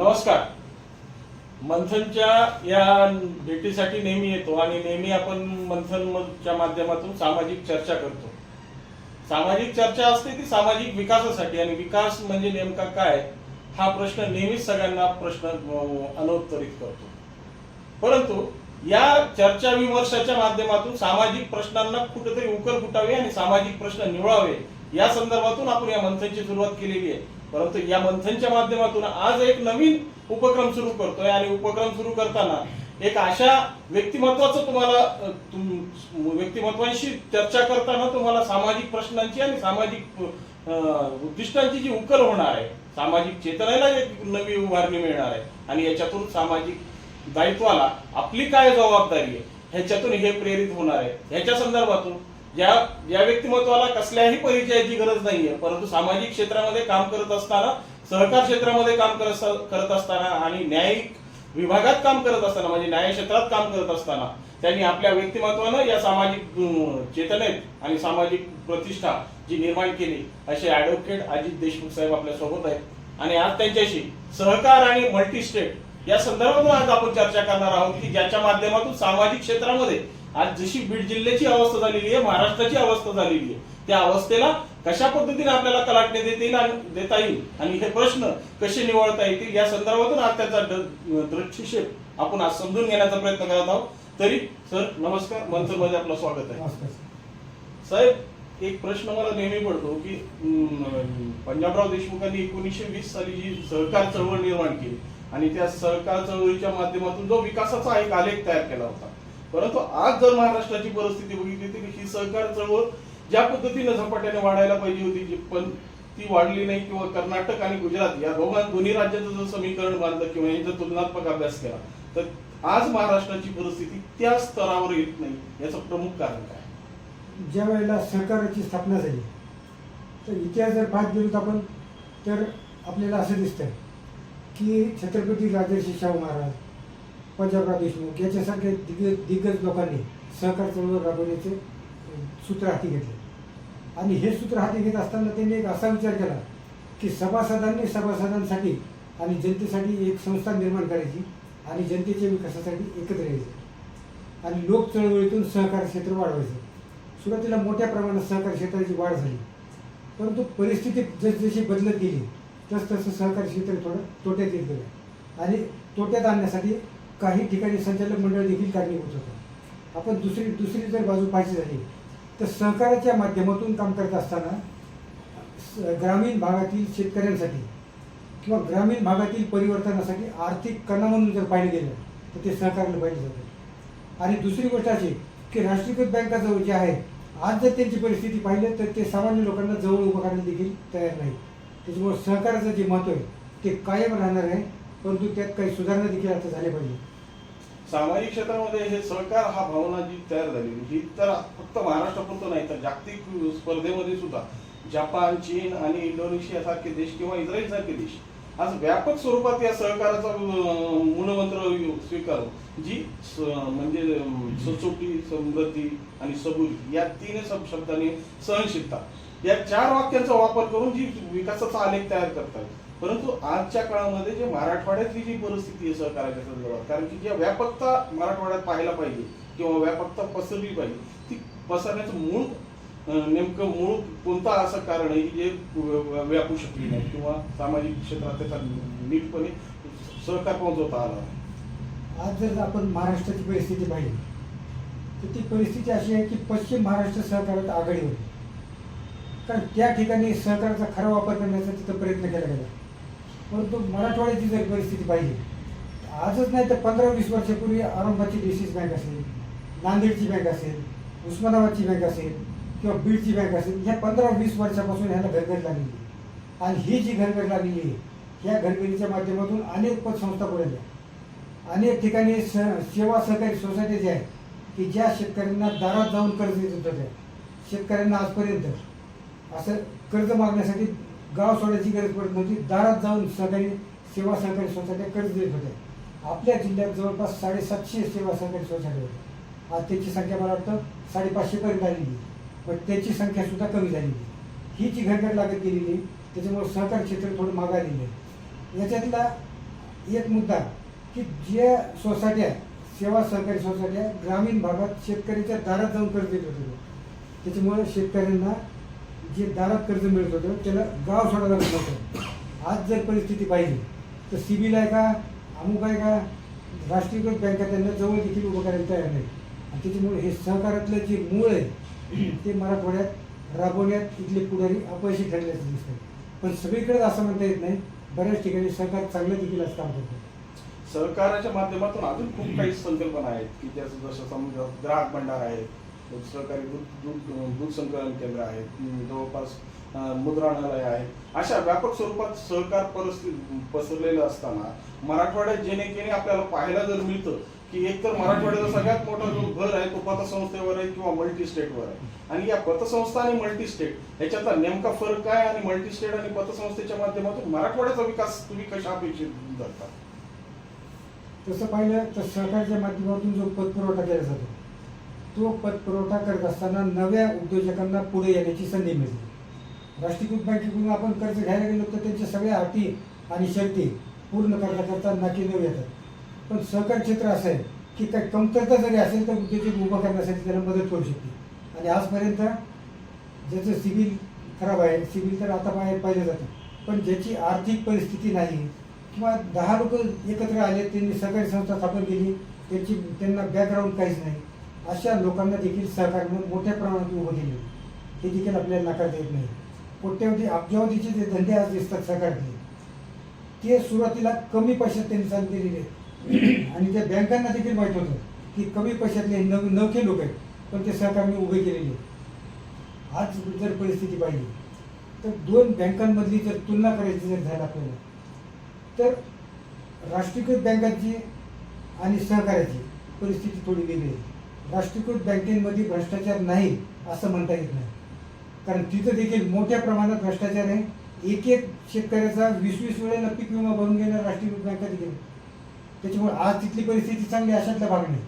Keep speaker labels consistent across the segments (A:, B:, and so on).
A: नमस्कार. मंथनच्या या भेटीसाठी नेहमी येतो आणि नेहमी आपण मंथनच्या माध्यमातून सामाजिक चर्चा करतो. सामाजिक चर्चा असते ती सामाजिक विकासासाठी आणि विकास म्हणजे नेमका काय हा प्रश्न नेहमीच सगळ्यांना प्रश्न अनुत्तरित करतो. परंतु या चर्चा विमर्शाच्या माध्यमातून सामाजिक प्रश्नांना कुठेतरी उकल फुटावे आणि सामाजिक प्रश्न निवळावे या संदर्भातून आपण या मंथनची सुरुवात केलेली आहे. परंतु या मंथनच्या माध्यमातून आज एक नवीन उपक्रम सुरू करतोय आणि उपक्रम सुरू करताना एक अशा व्यक्तिमत्वाचं तुम्हाला व्यक्तिमत्वांशी चर्चा करताना तुम्हाला सामाजिक प्रश्नांची आणि सामाजिक उद्दिष्टांची जी उकल होणार आहे सामाजिक चेतनेला एक नवी उभारणी मिळणार आहे आणि याच्यातून सामाजिक दायित्वाला आपली काय जबाबदारी आहे ह्याच्यातून हे प्रेरित होणार आहे. ह्याच्या संदर्भातून ज्या ज्या व्यक्तिमत्वाला कसल्याही परिचयाची गरज नाहीये. परंतु सामाजिक क्षेत्रामध्ये काम करत असताना सहकार क्षेत्रामध्ये काम करत करत असताना आणि न्यायिक विभागात काम करत असताना म्हणजे न्याय क्षेत्रात काम करत असताना त्यांनी आपल्या व्यक्तिमत्वानं या सामाजिक चेतनेत आणि सामाजिक प्रतिष्ठा जी निर्माण केली असे ऍडव्होकेट अजित देशमुख साहेब आपल्यासोबत आहेत. आणि आज त्यांच्याशी सहकार आणि मल्टी स्टेट या संदर्भातून आज आपण चर्चा करणार आहोत की ज्याच्या माध्यमातून सामाजिक क्षेत्रामध्ये आज जशी बीड जिल्ह्याची अवस्था झालेली आहे महाराष्ट्राची अवस्था झालेली आहे त्या अवस्थेला कशा पद्धतीने आपल्याला कलाटणे देता येईल आणि देता येईल? आणि हे प्रश्न कसे निवळता येतील? या संदर्भातून आज त्याचा द- दृष्टिक्षेप आपण आज समजून घेण्याचा प्रयत्न करत आहोत. तरी सर नमस्कार. मंथनमध्ये आपलं स्वागत आहे. साहेब एक प्रश्न मला नेहमी पडतो की पंजाबराव देशमुखांनी एकोणीसशे वीस साली जी सहकार चळवळ निर्माण केली आणि त्या सहकार चळवळीच्या माध्यमातून जो विकासाचा एक आलेख तयार केला होता. परंतु आज जर महाराष्ट्राची परिस्थिती बघितली तर ही सहकार चळवळ ज्या पद्धतीनं झपाट्याने वाढायला पाहिजे होती जी पण ती वाढली नाही किंवा कर्नाटक आणि गुजरात या दोघां दोन्ही राज्याचं जर समीकरण बांधलं किंवा यांचा तुलनात्मक अभ्यास केला तर आज महाराष्ट्राची परिस्थिती त्या स्तरावर येत नाही याचं प्रमुख कारण काय?
B: ज्या वेळेला सहकाराची स्थापना झाली तर इतिहास जर पाहत गेलो आपण तर आपल्याला असं दिसतंय की छत्रपती राजर्षी शाहू महाराज पंजाबराव देशमुख याच्यासारख्या दिग्गज दिग्गज लोकांनी सहकार चळवळ राबवण्याचे सूत्र हाती घेतले. आणि हे सूत्र हाती घेत असताना त्यांनी एक असा विचार केला की सभासदांनी सभासदांसाठी आणि जनतेसाठी एक संस्था निर्माण करायची आणि जनतेच्या विकासासाठी एकत्र यायचं. आणि लोक चळवळीतून सहकार क्षेत्र वाढवायचं. सुरुवातीला मोठ्या प्रमाणात सहकार क्षेत्राची वाढ झाली. परंतु परिस्थिती जसजशी बदलत गेली तसतसं सहकार क्षेत्र थोडं तोट्यात येत गेलं. आणि तोट्यात आणण्यासाठी काही ठिकाणी संचालक मंडळ देखील कारणीभूत होतं. आपण दुसरी दुसरी जर बाजू पाहायची झाली तर सहकाराच्या माध्यमातून काम करत असताना स- ग्रामीण भागातील शेतकऱ्यांसाठी किंवा ग्रामीण भागातील परिवर्तनासाठी आर्थिक कणा म्हणून जर पाहिलं गेलं तर ते सहकार्याला पाहिलं जातं. आणि दुसरी गोष्ट अशी की राष्ट्रीयकृत बँका जवळ जे आहे आज जर त्यांची परिस्थिती पाहिली तर ते सामान्य लोकांना जवळ उभं करायला देखील तयार नाही त्याच्यामुळे सहकाराचं जे महत्त्व आहे ते कायम राहणार आहे परंतु त्यात काही सुधारणा देखील आता झाल्या पाहिजे
A: सामाजिक क्षेत्रामध्ये हे सहकार हा भावना जी तयार झालेली ही तर फक्त महाराष्ट्रापुरतं नाही तर जागतिक स्पर्धेमध्ये सुद्धा जपान चीन आणि इंडोनेशिया सारखे देश किंवा इस्रायल सारखे देश आज व्यापक स्वरूपात या सहकाराचा मूलमंत्र स्वीकारून जी म्हणजे सचोटी समृद्धी आणि सबुरी या तीन सब शब्दांनी सहनशीलता या चार वाक्यांचा वापर करून जी विकासाचा आलेख तयार करतात. परंतु आजच्या काळामध्ये जे मराठवाड्यातली जी परिस्थिती आहे सहकाराच्या संदर्भात कारण की ज्या व्यापकता मराठवाड्यात पाहायला पाहिजे किंवा व्यापकता पसरली पाहिजे ती पसरण्याचं मूळ नेमकं मूळ कोणतं असं कारण आहे की जे व्यापू शकली नाही किंवा सामाजिक क्षेत्रात त्याचा नीटपणे सहकार पोहोचवता आला
B: आज जर आपण महाराष्ट्राची परिस्थिती पाहिली तर ती परिस्थिती अशी आहे की पश्चिम महाराष्ट्र सहकारात आघाडी होती. कारण त्या ठिकाणी सहकाराचा खरा वापर करण्याचा तिथं प्रयत्न केला गेला. परंतु मराठवाड्याची जर परिस्थिती पाहिजे आजच नाही तर पंधरा वीस वर्षापूर्वी औरंगाबादची डीसीस बँक असेल नांदेडची बँक असेल उस्मानाबादची बँक असेल किंवा बीडची बँक असेल ह्या पंधरा वीस वर्षापासून ह्याला घरघर लागलेली आहे. आणि ही जी घरघर लागलेली आहे ह्या घरघरीच्या माध्यमातून अनेक पतसंस्था बोलल्या अनेक ठिकाणी स सेवा सहकारी सोसायटी ज्या आहेत की ज्या शेतकऱ्यांना दारात जाऊन कर्ज देत होत्या शेतकऱ्यांना आजपर्यंत असं कर्ज मागण्यासाठी गाव सोडायची गरज पडत नव्हती. दारात जाऊन सहकारी सेवा सहकारी सोसायट्या कर्ज देत होत्या आपल्या जिल्ह्यात जवळपास साडेसातशे सेवा सहकारी सोसायटी होत्या. आज त्याची संख्या मला वाटतं साडेपाचशेपर्यंत आलेली आहे. पण त्याची संख्या सुद्धा कमी झालेली ही जी घटघट लागत गेलेली त्याच्यामुळे सहकार क्षेत्र थोडं मागे आहे. याच्यातला एक मुद्दा की ज्या सोसायट्या सेवा सहकारी सोसायट्या ग्रामीण भागात शेतकऱ्याच्या दारात जाऊन कर्ज देत होते. त्याच्यामुळे शेतकऱ्यांना जे दारात कर्ज मिळत होतं त्याला गाव सोडायला लागत नव्हतं आज जर परिस्थिती पाहिली तर सिबिल आहे का अमुक आहे का राष्ट्रीयकृत बँका त्यांना जवळ देखील उभं करायला तयार नाही. आणि त्याच्यामुळे हे सहकारातलं जे मूळ आहे ते मराठवाड्यात राबवण्यात इथले पुढारी अपयशी ठरल्याचं दिसतं पण सगळीकडेच असं म्हणता येत नाही बऱ्याच ठिकाणी सरकार चांगलं देखील असं काम करतो
A: सहकाराच्या माध्यमातून अजून खूप काही संकल्पना आहेत की त्याचं जसं समजा ग्राहक भंडार आहे सहकारी दूध दूध दूध संकलन केंद्र आहे जवळपास मुद्रणालय आहे अशा व्यापक स्वरूपात सहकार परिस्थिती पसरलेलं असताना मराठवाड्यात जेणेकेने आपल्याला पाहायला जर मिळतं की एकतर मराठवाड्याचा सगळ्यात मोठा जो भर आहे तो पतसंस्थेवर आहे किंवा मल्टी स्टेटवर आहे. आणि या पतसंस्था आणि मल्टी स्टेट याच्यातला नेमका फरक काय आणि मल्टी स्टेट आणि पतसंस्थेच्या माध्यमातून मराठवाड्याचा विकास तुम्ही कशा अपेक्षित धरता?
B: तसं पाहिलं तर सरकारच्या माध्यमातून जो पतपुरवठा केला जातो तो पतपुरवठा करत असताना नव्या उद्योजकांना पुढे येण्याची संधी मिळते. राष्ट्रीयकृत बँकेकडून आपण कर्ज घ्यायला गेलो तर त्यांच्या सगळ्या अटी आणि शर्ती पूर्ण करण्याकरता करता नाकी नऊ येतात. पण सहकार क्षेत्र असं आहे की काही कमतरता जरी असेल तर उद्योजक उभा करण्यासाठी त्याला मदत करू शकते. आणि आजपर्यंत ज्याचं सिबिल खराब आहे सिबिल तर आता बाहेर पाहिलं जातं. पण ज्याची आर्थिक परिस्थिती नाही किंवा दहा लोक एकत्र आले त्यांनी सहकारी संस्था स्थापन केली त्यांची त्यांना बॅकग्राऊंड काहीच नाही. अशा लोकांना देखील सहकारनं मोठ्या प्रमाणात उभं केले. हे देखील आपल्याला नकार देत नाही. कोट्यवधी अब्जावधीचे जे धंदे आज दिसतात सहकारातले ते सुरुवातीला कमी पैशात त्यांनी चालू केलेले आहेत. आणि त्या बँकांना देखील माहीत होतं की कमी पैशातले नव नवखे लोक आहेत पण ते सहकारने उभे केलेले आज जर परिस्थिती पाहिली तर दोन बँकांमधली जर तुलना करायची जर झाला आपल्याला तर राष्ट्रीयकृत बँकांची आणि सहकार्याची परिस्थिती थोडी वेगळी आहे. राष्ट्रीयकृत बँकेमध्ये भ्रष्टाचार नाही असं म्हणता येत नाही. कारण तिथं देखील मोठ्या प्रमाणात भ्रष्टाचार आहे. एक एक शेतकऱ्याचा वीस वीस वेळेला पीक विमा भरून घेणार राष्ट्रीयकृत बँका देखील त्याच्यामुळे आज तिथली परिस्थिती चांगली अशातला भाग नाही.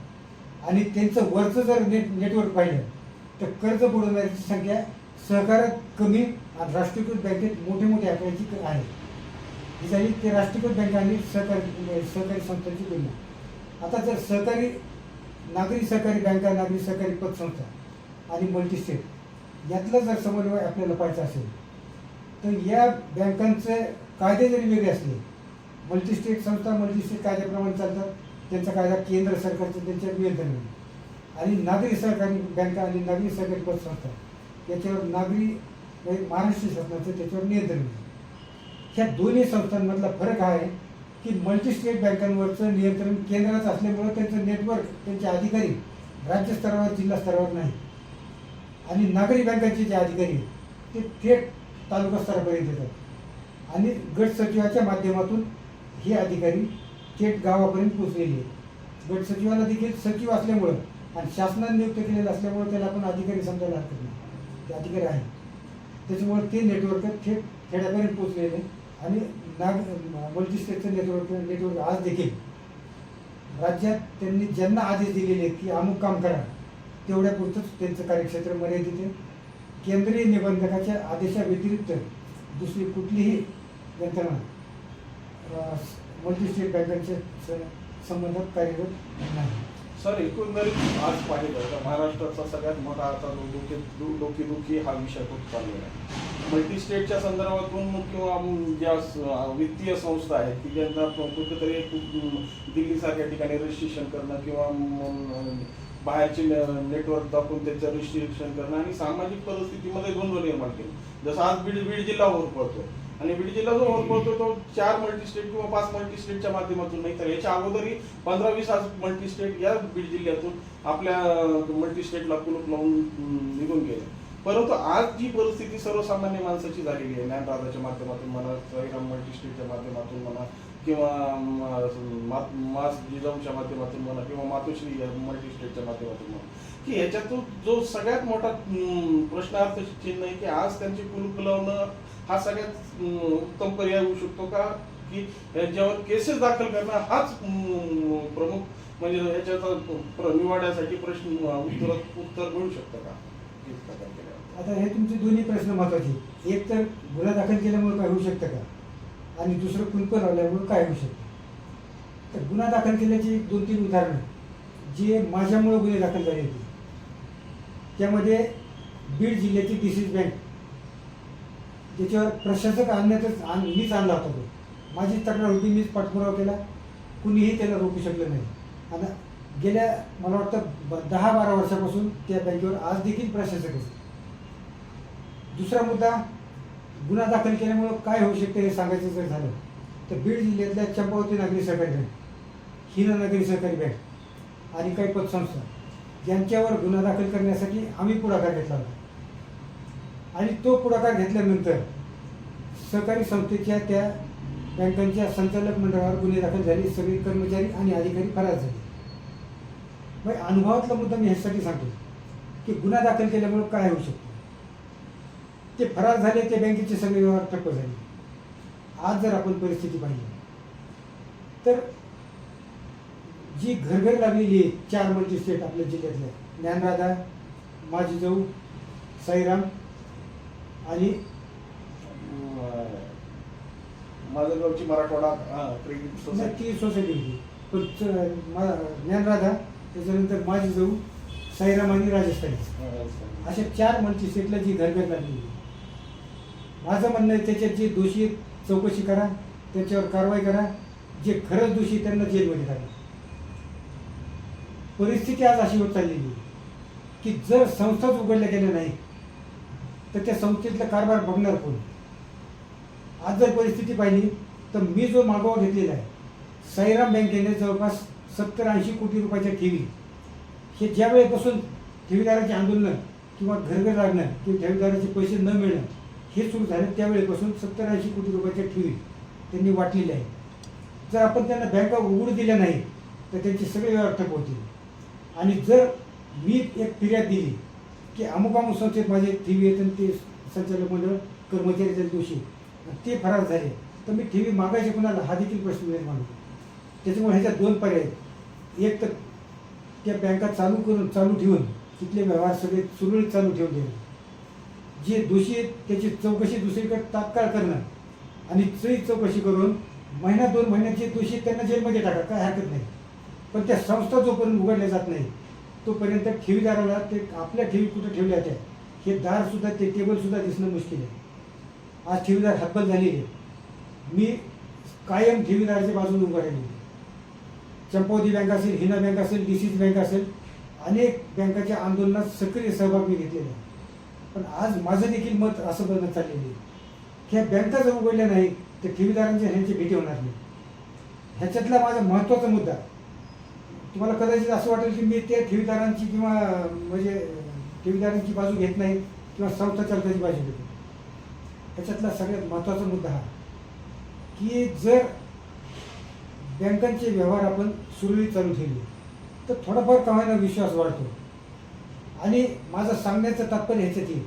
B: आणि त्यांचं वरचं जर नेट नेटवर्क पाहिलं तर कर्ज बुडवणाऱ्याची संख्या सहकारात कमी आणि राष्ट्रीयकृत बँकेत मोठे मोठे आकड्याची आहे. ही झाली ते राष्ट्रीयकृत बँकांनी आणि सहकारी सहकारी संस्थांची तुलना. आता जर सहकारी नागरी सहकारी बँका नागरी सहकारी पतसंस्था आणि मल्टीस्टेट यातला जर समन्वय आपल्याला पाहायचा असेल तर या बँकांचे कायदे जरी वेगळे असले मल्टीस्टेट संस्था मल्टीस्टेट कायद्याप्रमाणे चालतात त्यांचा कायदा केंद्र सरकारचं त्यांच्यावर नियंत्रण आणि नागरी सहकारी बँका आणि नागरी सहकारी पतसंस्था याच्यावर नागरी म्हणजे महाराष्ट्र शासनाचं त्याच्यावर नियंत्रण ह्या दोन्ही संस्थांमधला फरक हा आहे की मल्टी स्टेट बँकांवरचं नियंत्रण केंद्रात असल्यामुळं त्यांचं नेटवर्क त्यांचे अधिकारी राज्य स्तरावर जिल्हा स्तरावर नाही. आणि नागरी बँकांचे जे अधिकारी आहेत, ते थेट तालुका स्तरापर्यंत येतात. आणि गट सचिवाच्या माध्यमातून हे अधिकारी थेट गावापर्यंत पोचलेले आहेत. गट सचिवाला देखील सचिव असल्यामुळं आणि शासनाने नियुक्त केलेलं असल्यामुळं त्याला आपण अधिकारी समजायला हरकत नाही. ते अधिकारी आहे त्याच्यामुळे ते नेटवर्क थेट खेड्यापर्यंत पोचलेले आणि नाग मल्टीस्टेटचं नेटवर्क नेटवर्क आज देखील. राज्यात त्यांनी ज्यांना आदेश दिलेले आहेत की अमुक काम करा तेवढ्या पुरतंच त्यांचं कार्यक्षेत्र मर्यादित आहे केंद्रीय निबंधकाच्या आदेशाव्यतिरिक्त दुसरी कुठलीही यंत्रणा मल्टीस्टेट बँकांच्या स- संबंधात कार्यरत नाही.
A: सर एकंदरीत आज पाहिलं तर महाराष्ट्राचा सगळ्यात मोठा आता डोके डोकेदुखी हा विषय होत चाललेला आहे. मल्टी स्टेटच्या संदर्भातून किंवा ज्या वित्तीय संस्था आहेत की ज्यांना कुठेतरी दिल्लीसारख्या ठिकाणी रजिस्ट्रेशन करणं किंवा बाहेरचे नेटवर्क दाखवून त्याचं रजिस्ट्रेशन करणं आणि सामाजिक परिस्थितीमध्ये द्वंद्व निर्माण केलं. जसं आज बीड बीड जिल्हा होत पडतो आणि बीड जिल्हा जो होत पडतो तो चार मल्टी स्टेट किंवा पाच मल्टी स्टेटच्या माध्यमातून नाही तर याच्या अगोदरही पंधरा वीस आज मल्टी स्टेट या बीड जिल्ह्यातून आपल्या मल्टी स्टेटला कुलूप लावून निघून गेले. परंतु आज जी परिस्थिती सर्वसामान्य माणसाची झालेली आहे ज्ञानराजाच्या माध्यमातून म्हणा साईराम मल्टी स्टेटच्या माध्यमातून म्हणा किंवा मा- मास जिजाऊच्या माध्यमातून म्हणा किंवा मातोश्री या मल्टी स्टेटच्या माध्यमातून म्हणा की ह्याच्यातून जो सगळ्यात मोठा प्रश्नार्थ चिन्ह आहे की आज त्यांची कुलूप लावणं हा सगळ्यात उत्तम पर्याय होऊ शकतो का? की यांच्यावर केसेस दाखल करणं हाच प्रमुख म्हणजे याच्याचा प्र- निवाड्यासाठी प्रश्न उत्तर उत्तर मिळू शकतं का?
B: आता हे तुमचे दोन्ही प्रश्न महत्त्वाचे एक तर गुन्हा दाखल केल्यामुळे काय होऊ शकतं का? आणि दुसरं कुलप लावल्यामुळे काय होऊ शकतं? तर गुन्हा दाखल केल्याची दोन तीन उदाहरणं. जे माझ्यामुळं गुन्हे दाखल झाले होते. त्यामध्ये बीड जिल्ह्याची डिसीज बँक त्याच्यावर प्रशासक आणण्यातच आण मीच आणला होता तो. माझी तक्रार होती मीच पाठपुरावा केला. कुणीही त्याला रोखू शकलं नाही. आणि गेल्या मला वाटतं ब- दहा बारा वर्षापासून त्या बँकेवर आज देखील प्रशासक आहे. दुसरा मुद्दा गुन्हा दाखल केल्यामुळं काय होऊ शकते हे सांगायचं जर झालं तर बीड जिल्ह्यातल्या चंपावती नागरी सहकारी बँक हिरानगरी सहकारी बँक आणि काही पतसंस्था यांच्यावर गुन्हा दाखल करण्यासाठी आम्ही पुढाकार घेतला होता. आणि तो पुढाकार घेतल्यानंतर सहकारी संस्थेच्या त्या बँकांच्या संचालक मंडळावर गुन्हे दाखल झाले सगळे कर्मचारी आणि अधिकारी फरार झाले. मग अनुभवातला मुद्दा मी ह्यासाठी सांगतो की गुन्हा दाखल केल्यामुळे काय होऊ शकतं? ते फरार झाले ते बँकेचे सगळे व्यवहार ठप्प झाले. आज जर आपण परिस्थिती पाहिली तर जी घरघर लागलेली आहे चार मल्टी स्टेट आपल्या जिल्ह्यातल्या ज्ञानराधा माझी जाऊ साईराम आणि
A: अं, माझं गावची मराठवाडा क्रेडिट सोसायटी.
B: ती सोसायटी होती. पण ज्ञानराधा त्याच्यानंतर माझी जाऊ साईराम आणि राजस्थानी. अशा चार मल्टी स्टेटला जी घरघर लागलेली आहे. माझं म्हणणं आहे त्याच्यात जे दोषी चौकशी करा त्याच्यावर कारवाई करा. जे खरंच दोषी त्यांना जेलमध्ये टाका. परिस्थिती आज अशी होत चाललेली आहे की जर संस्थाच उघडल्या गेल्या नाही तर त्या संस्थेतला कारभार बघणार कोण? आज जर परिस्थिती पाहिली तर मी जो मागोवा घेतलेला आहे साईराम बँकेने जवळपास सत्तर ऐंशी कोटी रुपयाच्या ठेवी. हे ज्या वेळेपासून ठेवीदाराचे आंदोलन किंवा घरघर लागणं किंवा ठेवीदाराचे पैसे न मिळणं हे सुरू झालं त्यावेळेपासून सत्तर ऐंशी कोटी रुपयाच्या ठेवी त्यांनी वाटलेल्या आहे जर आपण त्यांना बँका उघडू दिल्या नाही तर त्यांचे सगळे व्यवहार ठप होतील. आणि जर मी एक फिर्याद दिली की अमुक अमुक संस्थेत माझे ठेवी आहेत आणि ते संचालक मंडळ कर्मचारी दोषी ते फरार झाले तर मी ठेवी मागायचे कोणाला? हा देखील प्रश्न निर्माण होतो. त्याच्यामुळे ह्याच्यात दोन पर्याय आहेत. एक तर त्या बँका चालू करून चालू ठेवून तिथले व्यवहार सगळे सुरळीत चालू ठेवून देणं. जे दोषी आहेत त्याची चौकशी दुसरीकडे तात्काळ करणं आणि ती चौकशी करून महिना दोन महिन्याचे दोषी त्यांना जेलमध्ये टाका काय हरकत नाही. पण त्या संस्था जोपर्यंत उघडल्या जात नाही तोपर्यंत ठेवीदाराला ते आपल्या ठेवी कुठं ठेवल्या त्या हे दारसुद्धा ते टेबलसुद्धा दिसणं मुश्किल आहे. आज ठेवीदार हतबल झालेली आहे मी कायम ठेवीदाराच्या बाजूने उभा राहिलेली चंपावती बँक असेल हिना बँक असेल डी सी बँक असेल अनेक बँकाच्या आंदोलनात सक्रिय सहभाग मी घेतलेला आहे. पण आज माझं देखील मत असं बनत चाललेलं आहे. की ह्या बँका जर उघडल्या नाही तर ठेवीदारांच्या ह्यांची भेटी होणार नाही. ह्याच्यातला माझा महत्त्वाचा मुद्दा. तुम्हाला कदाचित असं वाटेल की मी त्या ठेवीदारांची किंवा म्हणजे ठेवीदारांची बाजू घेत नाही किंवा संस्था चालकाची बाजू घेतो ह्याच्यातला सगळ्यात महत्त्वाचा मुद्दा हा की जर बँकांचे व्यवहार आपण सुरळीत चालू ठेवले तर थोडाफार कमाईला विश्वास वाढतो? आणि माझं सांगण्याचं तात्पर्य ह्याच येईल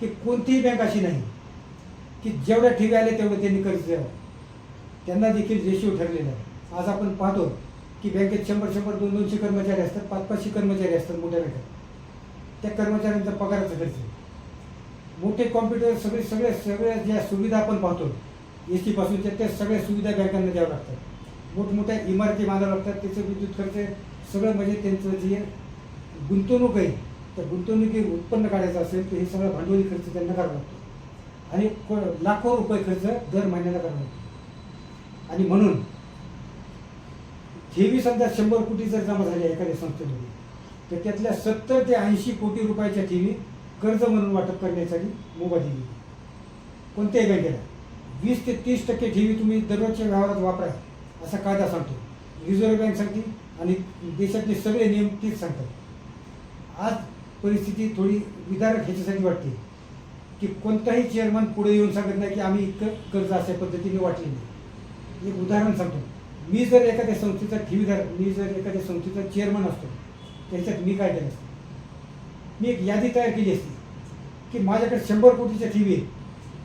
B: की कोणतीही बँक अशी नाही की जेवढ्या ठेवी आले तेवढं त्यांनी कर्ज द्यावं. त्यांना देखील रेशिओ ठरलेला आहे. आज आपण पाहतो की बँकेत शंभर शंभर दोन दोनशे कर्मचारी असतात पाच पाचशे कर्मचारी असतात मोठ्या बँकेत त्या कर्मचाऱ्यांचा पगाराचा खर्च मोठे कॉम्प्युटर सगळे सगळे सगळ्या ज्या सुविधा आपण पाहतो एस टी त्या त्या सगळ्या सुविधा बँकांना द्याव्या लागतात. मोठमोठ्या इमारती बांधाव्या लागतात त्याचं विद्युत खर्च सगळं म्हणजे त्यांचं जे गुंतवणूक आहे तर गुंतवणुकीत उत्पन्न काढायचं असेल तर हे सगळं भांडवली खर्च त्यांना करावा लागतो. आणि लाखो रुपये खर्च दर महिन्याला करावा लागतो. आणि म्हणून ठेवी समजा शंभर कोटी जर जमा झाल्या एखाद्या संस्थेमध्ये तर त्यातल्या सत्तर ते ऐंशी कोटी रुपयाच्या ठेवी कर्ज म्हणून वाटप करण्यासाठी मोबाईल दिली. कोणत्याही बँकेला. वीस ते तीस टक्के ठेवी तुम्ही दररोजच्या व्यवहारात वापरा असा कायदा सांगतो. रिझर्व्ह बँक सांगते आणि देशातले सगळे नियम तीच सांगतात. आज परिस्थिती थोडी विदारक ह्याच्यासाठी वाटते की कोणताही चेअरमन पुढे येऊन सांगत नाही की आम्ही इतकं कर्ज अशा पद्धतीने वाटले नाही. एक उदाहरण सांगतो. मी जर एखाद्या संस्थेचा ठेवीदार मी जर एखाद्या संस्थेचा चेअरमन असतो त्याच्यात मी काय केलं असतं? मी एक यादी तयार केली असती की माझ्याकडे शंभर कोटीच्या ठेवी आहेत.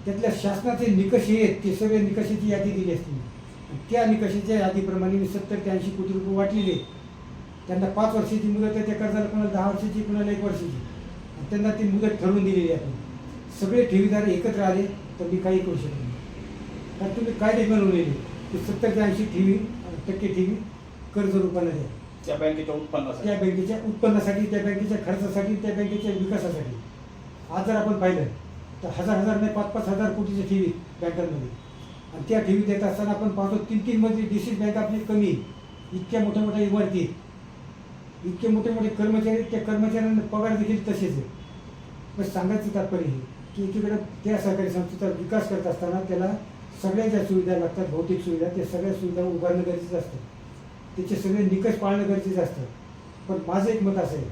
B: त्यातल्या शासनाचे निकष हे आहेत ते सगळे निकषाची यादी दिली असती. त्या निकषाच्या यादीप्रमाणे मी सत्तर ते ऐंशी कोटी रुपये वाटलेले आहेत. त्यांना पाच वर्षाची मुदत आहे त्या कर्जाला कोणाला दहा वर्षाची कोणाला एक वर्षाची. आणि त्यांना ती मुदत ठरवून दिलेली आहे आपण. सगळे ठेवीदार एकत्र आले तर मी काही करू शकत नाही. कारण तुम्ही कायदे बनवलेले की सत्तर ते ऐंशी ठेवी टक्के ठेवी कर्ज रूपाने द्या.
A: त्या बँकेच्या उत्पन्नासाठी.
B: त्या बँकेच्या उत्पन्नासाठी त्या बँकेच्या खर्चासाठी त्या बँकेच्या विकासासाठी. आज जर आपण पाहिलं तर हजार हजार नाही पाच पाच हजार कोटीच्या ठेवी बँकांमध्ये. आणि त्या ठेवी देत असताना आपण पाहतो तीन तीन मधली डी सी बँक आपली कमी. इतक्या मोठ्या मोठ्या इमारती. इतके मोठे मोठे कर्मचारी त्या कर्मचाऱ्यांना पगार देखील तसेच आहे. पण सांगायचं तात्पर्य हे की एकीकडे त्या सहकारी संस्थेचा विकास करत असताना त्याला सगळ्या ज्या सुविधा लागतात भौतिक सुविधा त्या सगळ्या सुविधा उभारणं गरजेचं असतं. त्याचे सगळे निकष पाळणं गरजेचं असतं. पण माझं एक मत असं आहे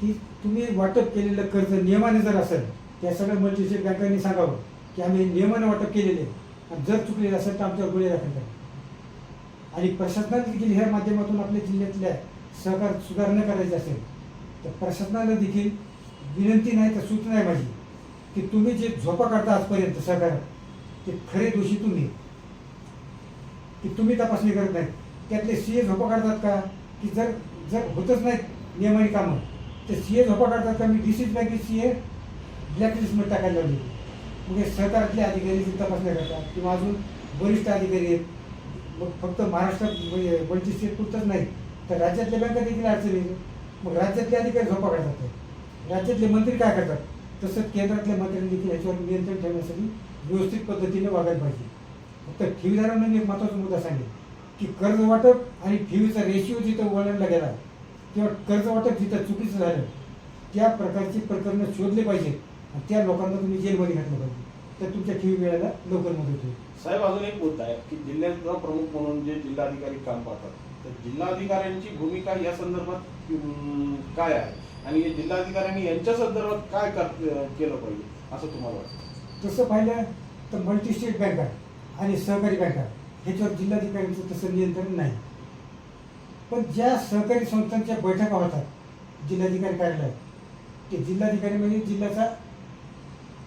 B: की तुम्ही वाटप केलेलं कर्ज नियमाने जर असेल त्या सगळ्या मल्टीस्टेट बँकांनी सांगावं की आम्ही नियमाने वाटप केलेले आहे. आणि जर चुकलेलं असेल तर आमच्यावर गुन्हे दाखल करा आणि प्रशासनाने देखील ह्या माध्यमातून आपल्या जिल्ह्यातल्या सहकार सुधारणा करायची असेल तर प्रशासनाला देखील विनंती नाही तर सूचना आहे माझी. की तुम्ही जे झोपा काढता आजपर्यंत सहकार ते खरे दोषी तुम्ही. की तुम्ही तपासणी करत नाहीत त्यातले सी ए झोपा काढतात का? की जर जर होतच नाहीत नियमाने कामं तर सी ए झोपा काढतात का? मी डिसीज सी बँकेत सी ए ब्लॅकलिस्टमध्ये टाकायला लावली. मग हे सहकारातले अधिकारी जे तपासण्या करतात. किंवा अजून वरिष्ठ अधिकारी आहेत. मग फक्त महाराष्ट्रात म्हणजे वंचित स्टेट नाही तर राज्यातल्या बँका देखील अडचणी मग राज्यातले अधिकारी झोपा जातात. राज्यातले मंत्री काय करतात? तसंच केंद्रातल्या मंत्र्यांनी देखील याच्यावर नियंत्रण ठेवण्यासाठी व्यवस्थित पद्धतीने वागायला पाहिजे. फक्त ठेवीदारांना मी एक महत्त्वाचा मुद्दा सांगेल की कर्ज वाटप आणि ठेवीचा रेशिओ जिथं वळणला गेला किंवा कर्ज वाटप जिथं चुकीचं झालं त्या प्रकारची प्रकरणं शोधले पाहिजेत आणि त्या लोकांना तुम्ही जेलमध्ये घातलं पाहिजे. तर तुमच्या ठेवी मिळायला लवकर मदत होईल.
A: साहेब अजून एक मुद्दा आहे की जिल्ह्याचा प्रमुख म्हणून जे जिल्हाधिकारी काम पाहतात तर जिल्हाधिकाऱ्यांची भूमिका या संदर्भात काय आहे? आणि जिल्हाधिकाऱ्यांनी यांच्या संदर्भात काय कर- केलं पाहिजे असं तुम्हाला वाटतं?
B: तसं पाहिलं तर मल्टीस्टेट बँका आणि सहकारी बँका ह्याच्यावर जिल्हाधिकाऱ्यांचं तसं नियंत्रण नाही. पण ज्या सहकारी संस्थांच्या बैठका होतात जिल्हाधिकारी कार्यालयात ते जिल्हाधिकारी म्हणजे जिल्ह्याचा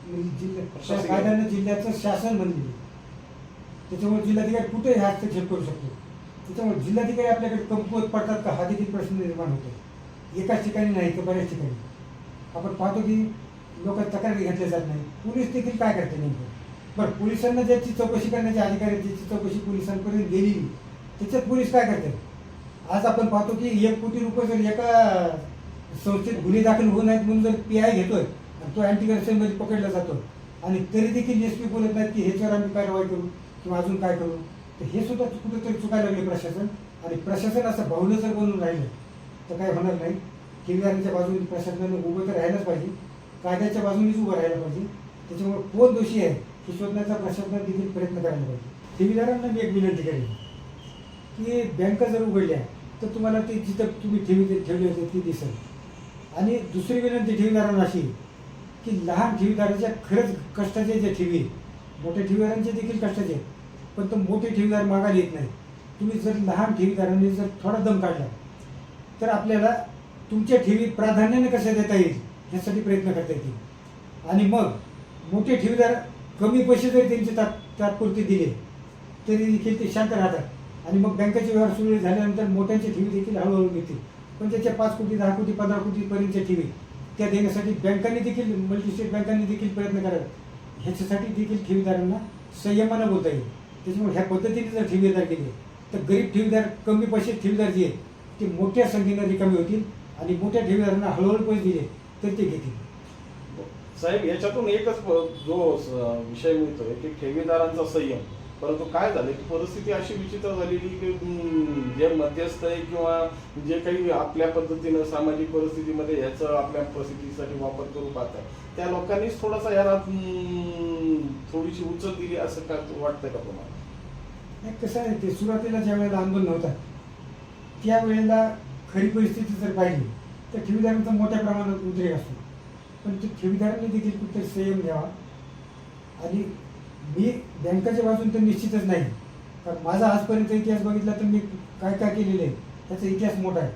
B: म्हणजे जिल्हा. कायद्यानं जिल्ह्याचं शासन म्हणले त्याच्यामुळे जिल्हाधिकारी कुठेही हस्तक्षेप करू शकतो. त्याच्यामुळे जिल्हाधिकारी आपल्याकडे कमकुवत पडतात का? हा देखील प्रश्न निर्माण होतो. एकाच ठिकाणी नाही तर बऱ्याच ठिकाणी. आपण पाहतो की लोक तक्रारी घेतल्या जात नाही. पोलीस देखील काय करते नेमकं? बरं पोलिसांना ज्याची चौकशी करण्याचे अधिकार आहेत ज्याची चौकशी पोलिसांपर्यंत गेली. त्याच्यात पोलीस काय करतात आज आपण पाहतो की एक कोटी रुपये जर एका संस्थेत गुन्हे दाखल होऊ नयेत म्हणून जर पी आय घेतोय आणि तो अँटी करप्शनमध्ये पकडला जातो. आणि तरी देखील एस पी बोलत नाहीत की ह्याच्यावर आम्ही कारवाई करू किंवा अजून काय करू? तर हे सुद्धा कुठेतरी चुकायला लागले प्रशासन. आणि प्रशासन असं भावलं जर बनून राहिलं तर काय होणार नाही. ठेवीदारांच्या बाजूने प्रशासनाने उभं तर राहायलाच पाहिजे. कायद्याच्या बाजूनेच उभं राहायला पाहिजे. त्याच्यामुळे कोण दोषी आहे हे शोधण्याचा प्रशासनाने देखील प्रयत्न करायला पाहिजे. ठेवीदारांना मी एक विनंती करेन की बँका जर उघडल्या तर तुम्हाला ते जिथं तुम्ही ठेवी ठेवली होते ती दिसेल. आणि दुसरी विनंती ठेवीदारांना अशी की लहान ठेवीदाराच्या खरंच कष्टाचे जे ठेवी मोठ्या ठेवीदारांचे देखील कष्टाचे आहेत. पण तो मोठे ठेवीदार मागायला येत नाही. तुम्ही जर लहान ठेवीदारांनी जर थोडा दम काढला तर आपल्याला तुमच्या ठेवी प्राधान्याने कशा देता येईल ह्यासाठी प्रयत्न करता येतील. आणि मग मोठे ठेवीदार कमी पैसे जरी त्यांचे तात तात्पुरते दिले तरी देखील ते शांत राहतात. आणि मग बँकेचे व्यवहार सुरू झाल्यानंतर मोठ्यांच्या ठेवी देखील हळूहळू मिळतील. पण त्याच्या पाच कोटी दहा कोटी पंधरा कोटीपर्यंतच्या ठेवी त्या देण्यासाठी बँकांनी देखील मल्टीस्टेट बँकांनी देखील प्रयत्न करावे. ह्याच्यासाठी देखील ठेवीदारांना संयमानं बोलता येईल. त्याच्यामुळे ह्या पद्धतीने जर ठेवीदार केले तर गरीब ठेवीदार कमी पैसे ठेवीदार जे आहेत ते मोठ्या संख्येनं रिकामी होतील आणि मोठ्या ठेवीदारांना हळूहळू पैसे दिले तर ते घेतील.
A: साहेब याच्यातून एकच प- जो स- विषय मिळतोय की ठेवीदारांचा संयम. परंतु काय झालं की परिस्थिती अशी विचित्र झालेली की जे मध्यस्थ आहे किंवा जे काही आपल्या पद्धतीनं सामाजिक परिस्थितीमध्ये ह्याचं आपल्या परिस्थितीसाठी वापर करू पाहतात त्या लोकांनीच थोडासा याला थोडीशी उचल दिली असं का वाटतंय का तुम्हाला?
B: नाही कसं आहे ते सुरुवातीला ज्या वेळेला आंदोलन त्या त्यावेळेला खरी परिस्थिती जर पाहिली तर ठेवीदारांचा मोठ्या प्रमाणात उद्रेक असतो. पण ते ठेवीदारांनी देखील कुठेतरी संयम घ्यावा. आणि मी बँकाच्या बाजून तर निश्चितच नाही कारण माझा आजपर्यंत इतिहास बघितला तर मी काय काय केलेलं आहे त्याचा इतिहास मोठा आहे.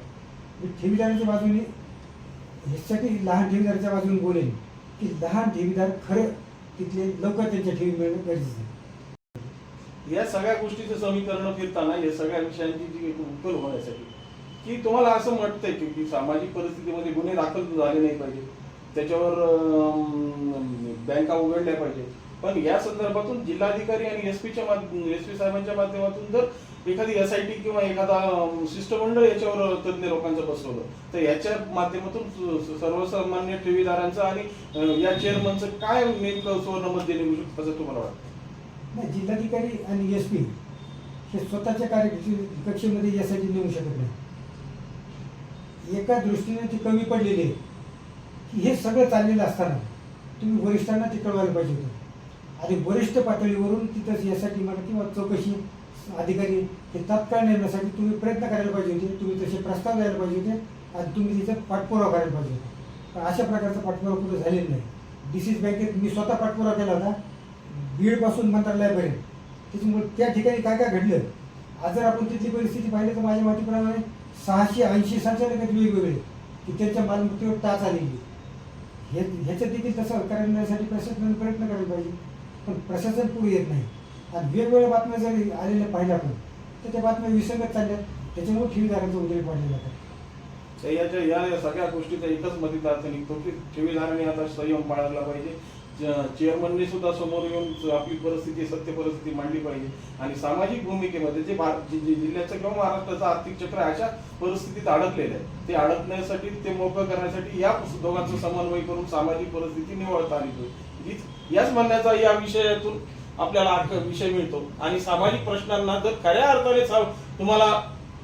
B: मी ठेवीदारांच्या बाजूने ह्यासाठी लहान ठेवीदाराच्या बाजूने बोलेन. की लहान ठेवीदार खरं तिथले लवकर त्यांच्या ठेवी मिळणं गरजेचं आहे.
A: या सगळ्या गोष्टीचं समीकरण फिरताना या सगळ्या विषयांची जी एक उकल होण्यासाठी की तुम्हाला असं वाटतंय की की सामाजिक परिस्थितीमध्ये गुन्हे दाखल झाले नाही पाहिजे त्याच्यावर बँका उघडल्या पाहिजे. पण या संदर्भातून जिल्हाधिकारी आणि एस पीच्या एस पी साहेबांच्या माध्यमातून जर एखादी एस आय टी किंवा एखादा शिष्टमंडळ याच्यावर तज्ज्ञ लोकांचं बसवलं. तर याच्या माध्यमातून सर्वसामान्य ठेवीदारांचं आणि या चेअरमनचं काय नेमकं सुवर्णमध्ये निघू शकतं असं तुम्हाला वाटतं?
B: नाही जिल्हाधिकारी आणि एस पी हे स्वतःच्या कार्य कक्षेमध्ये यासाठी नेऊ शकत नाही. एका दृष्टीने ती कमी पडलेली आहे. की हे सगळं चाललेलं असताना तुम्ही वरिष्ठांना ते कळवायला पाहिजे होतं. आणि वरिष्ठ पातळीवरून तिथंच यासाठी म्हणा किंवा चौकशी अधिकारी हे तत्काळ नेमण्यासाठी तुम्ही प्रयत्न करायला पाहिजे होते तुम्ही तसे प्रस्ताव द्यायला पाहिजे होते आणि तुम्ही तिचा पाठपुरावा करायला पाहिजे होता. पण अशा प्रकारचा पाठपुरावा कुठे झालेला नाही. डी सी बँकेत मी स्वतः पाठपुरावा केला होता. बीडपासून मंत्रालयापर्यंत. त्याच्यामुळे त्या ठिकाणी काय काय घडलं? आज जर आपण तिथली परिस्थिती पाहिली तर माझ्या माहितीप्रमाणे सहाशे ऐंशी संचालक वेगवेगळे की त्यांच्या मालमत्तेवर टाच आलेली. हे ह्याच्या देखील तसं करण्यासाठी प्रशासनाने प्रयत्न करायला पाहिजे. पण प्रशासन पुढे येत नाही. आणि वेगवेगळ्या बातम्या जरी आलेल्या पाहिल्या आपण. तर त्या बातम्या विसंगत चालल्यात. त्याच्यामुळे ठेवीदारांचा उद्रेक वाढलेला आहे
A: तर याच्या या या सगळ्या गोष्टीचा एकच मतीत अर्थ निघतो. की ठेवीदारांनी आता संयम बाळगला पाहिजे. चेअरमनने सुद्धा समोर येऊन आपली परिस्थिती सत्य परिस्थिती मांडली पाहिजे. आणि सामाजिक भूमिकेमध्ये जे भार- जिल्ह्याचं किंवा महाराष्ट्राचं आर्थिक चक्र अशा परिस्थितीत अडकलेलं आहे. ते अडकण्यासाठी ते मोकळं करण्यासाठी या दोघांचं समन्वय करून सामाजिक परिस्थिती निवळता आली पाहिजे. हीच- याच म्हणण्याचा या विषयातून आपल्याला विषय मिळतो. आणि सामाजिक प्रश्नांना जर खऱ्या अर्थाने तुम्हाला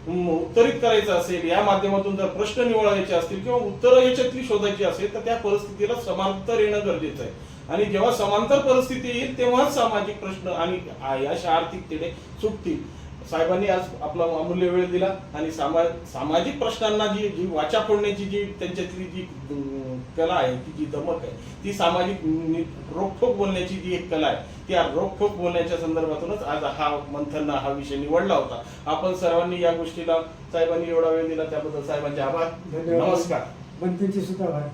A: उत्तरित करायचं असेल या माध्यमातून जर प्रश्न निवडायचे असतील किंवा उत्तरं याच्यातली शोधायची असेल तर त्या परिस्थितीला समांतर येणं गरजेचं आहे. आणि जेव्हा समांतर परिस्थिती येईल तेव्हाच सामाजिक प्रश्न आणि अशा आर्थिक तेढे सुटतील. साहेबांनी आज आपला अमूल्य वेळ दिला आणि सामा सामाजिक प्रश्नांना जी जी वाचा फोडण्याची जी त्यांच्यातली जी कला आहे ती जी धमक आहे ती सामाजिक रोखोक बोलण्याची जी एक कला आहे त्या रोखोक बोलण्याच्या संदर्भातूनच आज हा मंथन हा विषय निवडला होता. आपण सर्वांनी या गोष्टीला साहेबांनी एवढा वेळ दिला त्याबद्दल साहेबांचे आभार.
B: धन्यवाद.
A: नमस्कार.
B: सुद्धा आभार.